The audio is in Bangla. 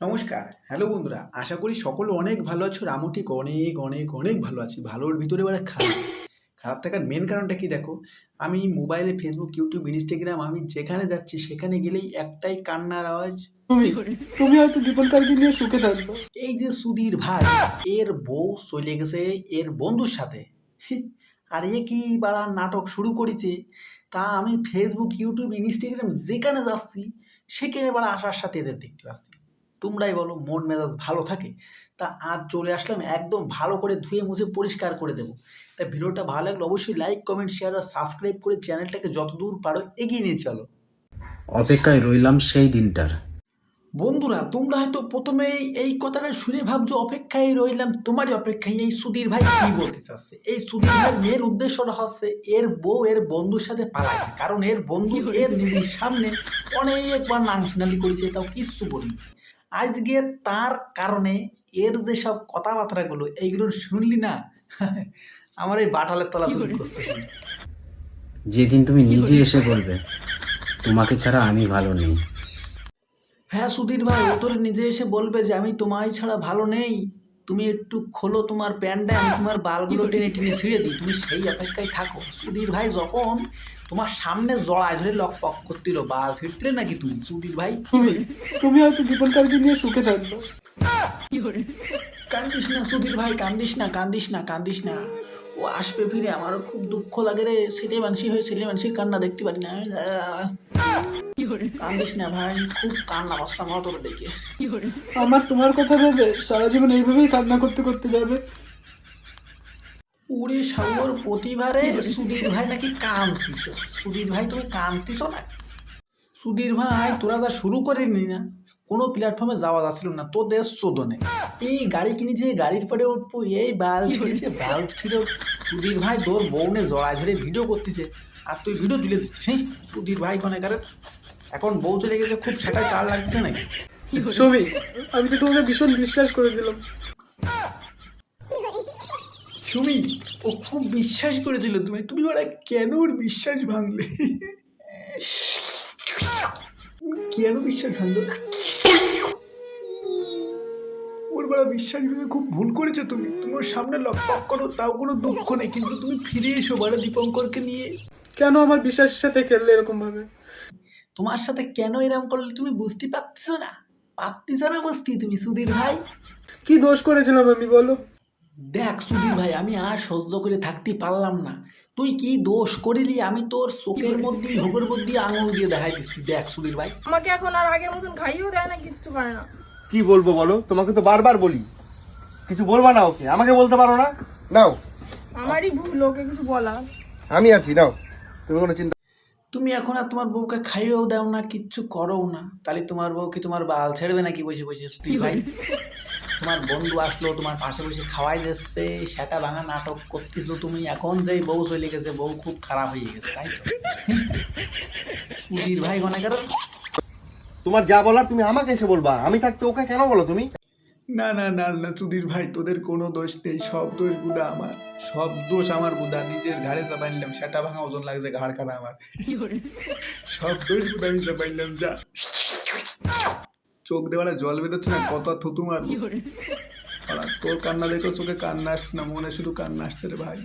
নমস্কার। হ্যালো বন্ধুরা আশা করি সকলে অনেক ভালো আছো। রামু ঠিক অনেক অনেক অনেক ভালো আছি। ভালোর ভিতরে এবারে খারাপ। খারাপ থাকার মেন কারণটা কি দেখো? আমি মোবাইলে ফেসবুক ইউটিউব ইনস্টাগ্রাম আমি যেখানে যাচ্ছি সেখানে গেলেই একটাই কান্নার আওয়াজ। তুমি তুমি হয়তো জীবনকালকে নিয়ে সুখে থাকবে। এই যে সুধীর ভাই এর বউ চলে গেছে এর বন্ধুর সাথে। আর এ কি বাড়া নাটক শুরু করেছে? তা আমি ফেসবুক ইউটিউব ইনস্টাগ্রাম যেখানে যাচ্ছি সেখানে বাড়া আসার সাথে এদের দেখতে পাচ্ছি। তোমরাই বলো মন মেজাজ ভালো থাকে তা আজ চলে আসলাম একদম ভালো করে ধুয়ে মুছে পরিষ্কার করে দেবো। তা ভিডিওটা ভালো লাগলে অবশ্যই লাইক কমেন্ট শেয়ার আর সাবস্ক্রাইব করে চ্যানেলটাকে যতদূর পারো এগিয়ে নিয়ে চলো। অপেক্ষায় রইলাম সেই দিনটার। বন্ধুরা তোমরা হয়তো প্রথমে এই কথাটা শুনে ভাবছ অপেক্ষায় রইলাম তোমারই অপেক্ষায় এই সুধীর ভাই কি বলতে চাচ্ছে? এই সুধীর ভাই মেয়ের উদ্দেশ্যটা হচ্ছে এর বউ এর বন্ধুর সাথে পালাইছে কারণ এর বন্ধু এর নিজের সামনে অনেকবার নাংসিনালি করেছে তাও কিচ্ছু বলিনি। আজকে তার কারণে এর যেসব কথাবার্তাগুলো এইগুলো শুনলি না? আমার এই বাটালের তলা চুরি করছে। যেদিন তুমি নিজে এসে বলবে তোমাকে ছাড়া আমি ভালো নেই। হ্যাঁ সুধীর ভাই ও তোর নিজে এসে বলবে যে আমি তোমায় ছাড়া ভালো নেই। তুমি একটু খোলো তোমার প্যান্টটা আমি তোমার বালগুলো টেনে টেনে ছিঁড়ে দিই। তুমি সেই অপেক্ষায় থাকো। সুধীর ভাই যখন তোমার সামনে জড়ায় ধরে লক পক করছিল বাল ছিঁড়ছিলে নাকি তুমি? সুধীর ভাই তুমি তুমি হয়তো জীবনকালকে নিয়ে সুখে থাকবে। কান্দিস না সুধীর ভাই কান্দিস না কান্দিস না কান্দিস না। ও আসবে ফিরে। আমারও খুব দুঃখ লাগে রে। ছেলে মানসি হয়ে ছেলে মানসির কান্না দেখতে পারি না। কান্দিস না ভাই খুব কান্না পাচ্ছে আমার তোর দেখে। আমার তোমার কথা ভেবে সারা জীবন এইভাবেই কান্না করতে করতে যাবে। ওরে সাগর প্রতিবারে সুধীর ভাই নাকি কান্তিস? সুধীর ভাই তুমি কান্তিস না? সুধীর ভাই তোরা যা শুরু করিনি না কোনো প্ল্যাটফর্মে যাওয়া যাচ্ছিল না তোদের শোধনে এই গাড়ি কিনেছে গাড়ির পরে উঠবো এই বাল ছিঁড়েছে বাল ছিল সুধীর ভাই তোর বউনে জড়ায় ধরে ভিডিও করতেছে। আর তুই ভিডিও তুলে দিচ্ছিস সুধীর ভাই কনেকারে এখন বউ চলে গেছে খুব সেটাই চাল লাগতেছে নাকি? ছবি আমি তো তোমাকে ভীষণ বিশ্বাস করেছিলাম। সুমি ও খুব বিশ্বাস করেছিল তুমি তুমি ওরা কেন ওর বিশ্বাস ভাঙলে? কেন বিশ্বাস ভাঙলো? ওর বড় বিশ্বাস ভেঙে খুব ভুল করেছ তুমি। তুমি ওর সামনে লকপক করো তাও কোনো দুঃখ নেই কিন্তু তুমি ফিরে এসো বড় দীপঙ্করকে নিয়ে। কেন আমার বিশ্বাসের সাথে খেললে এরকম ভাবে তোমার সাথে কেন এরম করলে তুমি বুঝতে পারতেছো না? পারতেছো না বুঝতে তুমি সুধীর ভাই। কি দোষ করেছিলাম আমি বলো? দেখ সুধীর ভাই আমি আর সহ্য করে থাকতে পারলাম না। তুই কি দোষ করিলি? আমি তোর চোখের মধ্যে হোগের মধ্যে আঙুল দিয়ে দেখাই দিচ্ছি দেখ সুধীর ভাই। আমাকে এখন আর আগের মতন খাইয়েও দেয় না কিচ্ছু করে না। কি বলব বলো? তোমাকে তো বারবার বলি। কিছু বলবা না ওকে? আমাকে বলতে পারো না? নাও। আমারই ভুল ওকে কিছু বলা। আমি আছি নাও। তুমি কোনো চিন্তা তুমি এখন আর তোমার বউকে খাইয়েও দাও না, কিচ্ছু করো না। তাহলে তোমার বউ কি তোমার বাল ছেড়বে নাকি বসে বসে, সুধীর ভাই? তোমার বন্ধু আসলো, তোমার পাশে বসে খাওয়াই দিচ্ছে সেটা ভাঙা নাটক করতেছো তুমি। এখন যে বউ চলে গেছে, বউ খুব খারাপ হয়ে গেছে, তাই তো? ভাই মনে করো? তোমার যা বলার তুমি আমাকে এসে বলবা, আমি থাকতে ওকে কেন বলো তুমি? না না না না সুধীর ভাই তোদের কোনো দোষ নেই সব দোষ বুদা আমার। সব দোষ আমার বুদা নিজের ঘাড়ে চাপাই নিলাম সেটা ভাঙা ওজন লাগছে ঘাড় খানা আমার। সব দোষ বুদা আমি চাপাই নিলাম যা। চোখ দেওয়ালে জল বেরোচ্ছে না কত আর থুতু মার তোর কান্না দেখো চোখে কান্না আসছে না মনে শুধু কান্না আসছে রে ভাই।